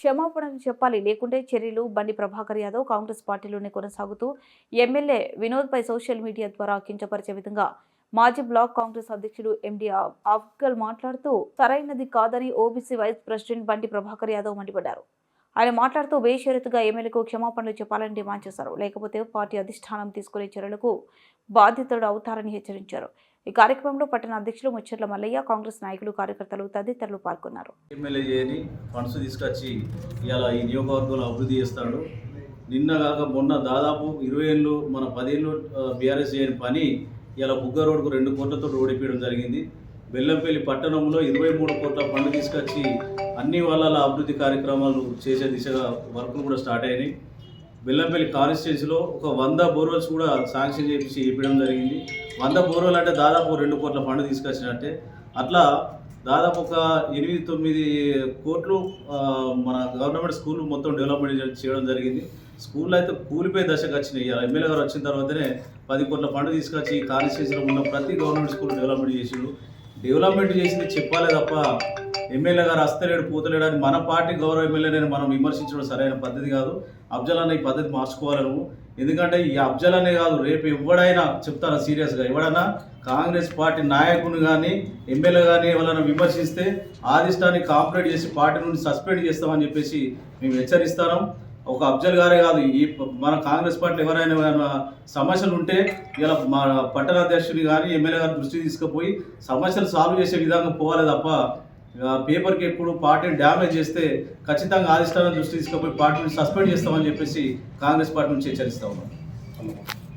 క్షమాపణలు చెప్పాలి. లేకుంటే చర్యలు బండి ప్రభాకర్ యాదవ్ కాంగ్రెస్ పార్టీలోనే కొనసాగుతూ ఎమ్మెల్యే వినోద్పై సోషల్ మీడియా ద్వారా కించపరిచే విధంగా మాజీ బ్లాక్ కాంగ్రెస్ అధ్యక్షుడు ఎండి అఫ్గల్ మాట్లాడుతూ సరైనది కాదని ఓబీసీ వైస్ ప్రెసిడెంట్ బండి ప్రభాకర్ యాదవ్ మండిపడ్డారు. ఆయన మాట్లాడుతూ బేషరతుగా ఎమ్మెల్యేకు క్షమాపణలు చెప్పాలని డిమాండ్ చేశారు. లేకపోతే పార్టీ అధిష్టానం తీసుకునే చర్యలకు బాధితుడు అవుతారని హెచ్చరించారు. ఈ కార్యక్రమంలో పట్టణ అధ్యక్షులు ముచ్చర్ల మల్లయ్య కాంగ్రెస్ నాయకులు కార్యకర్తలు తదితరులు పాల్గొన్నారు. ఎమ్మెల్యే ఫండ్స్ తీసుకొచ్చి ఇలా ఈ నియోజకవర్గంలో అభివృద్ధి చేస్తాడు. నిన్న కాక మొన్న దాదాపు ఇరవై ఏళ్ళు మన పదేళ్ళు బీఆర్ఎస్ చేయని పని ఇలా బుగ్గ రోడ్కు రెండు కోట్లతో ఓడిపోయడం జరిగింది. బెల్లంపల్లి పట్టణంలో ఇరవై మూడు కోట్ల ఫండ్ తీసుకొచ్చి అన్ని వాళ్ళ అభివృద్ధి కార్యక్రమాలు చేసే దిశగా వర్కులు కూడా స్టార్ట్ అయినాయి. బెల్లంపల్లి కాన్స్టిట్యున్సీలో ఒక వంద బోర్వెల్స్ కూడా శాంక్షన్ చేపించి ఇవ్వడం జరిగింది. వంద బోర్వెల్ అంటే దాదాపు రెండు కోట్ల ఫండ్ తీసుకొచ్చినట్టే. అట్లా దాదాపు ఒక ఎనిమిది తొమ్మిది కోట్లు మన గవర్నమెంట్ స్కూల్ మొత్తం డెవలప్మెంట్ చేయడం జరిగింది. స్కూల్ అయితే కూలిపోయే దశకు వచ్చినాయి. ఎమ్మెల్యే గారు వచ్చిన తర్వాతనే పది కోట్ల ఫండ్ తీసుకొచ్చి కాన్స్టిట్యున్సీలో ఉన్న ప్రతి గవర్నమెంట్ స్కూల్ డెవలప్మెంట్ చేసిండు డెవలప్మెంట్ చేసింది చెప్పాలే తప్ప ఎమ్మెల్యే గారు వస్తలేడు పోతలేడు అని మన పార్టీ గౌరవ ఎమ్మెల్యేని మనం విమర్శించడం సరైన పద్ధతి కాదు. అఫ్జల్ అన్న ఈ పద్ధతి మార్చుకోవాలి నువ్వు. ఎందుకంటే ఈ అఫ్జల్ అనే కాదు రేపు ఎవడైనా చెప్తాను సీరియస్గా? ఎవడైనా కాంగ్రెస్ పార్టీ నాయకుని కానీ ఎమ్మెల్యే కానీ ఎవరైనా విమర్శిస్తే ఆదిష్టాన్ని కాంప్లీట్ చేసి పార్టీ నుండి సస్పెండ్ చేస్తామని చెప్పేసి మేము హెచ్చరిస్తాం ఒక అఫ్జల్ గారే కాదు ఈ మన కాంగ్రెస్ పార్టీ ఎవరైనా సమస్యలు ఉంటే ఇలా మా పట్టణ అధ్యక్షుని కానీ ఎమ్మెల్యే గారి దృష్టి తీసుకుపోయి సమస్యలు సాల్వ్ చేసే విధంగా పోవాలి తప్ప పేపర్కి ఎప్పుడు పార్టీని డ్యామేజ్ చేస్తే ఖచ్చితంగా ఆదిష్టానం దృష్టి తీసుకుపోయి పార్టీని సస్పెండ్ చేస్తామని చెప్పేసి కాంగ్రెస్ పార్టీ నుంచి హెచ్చరిస్తా ఉన్నాం.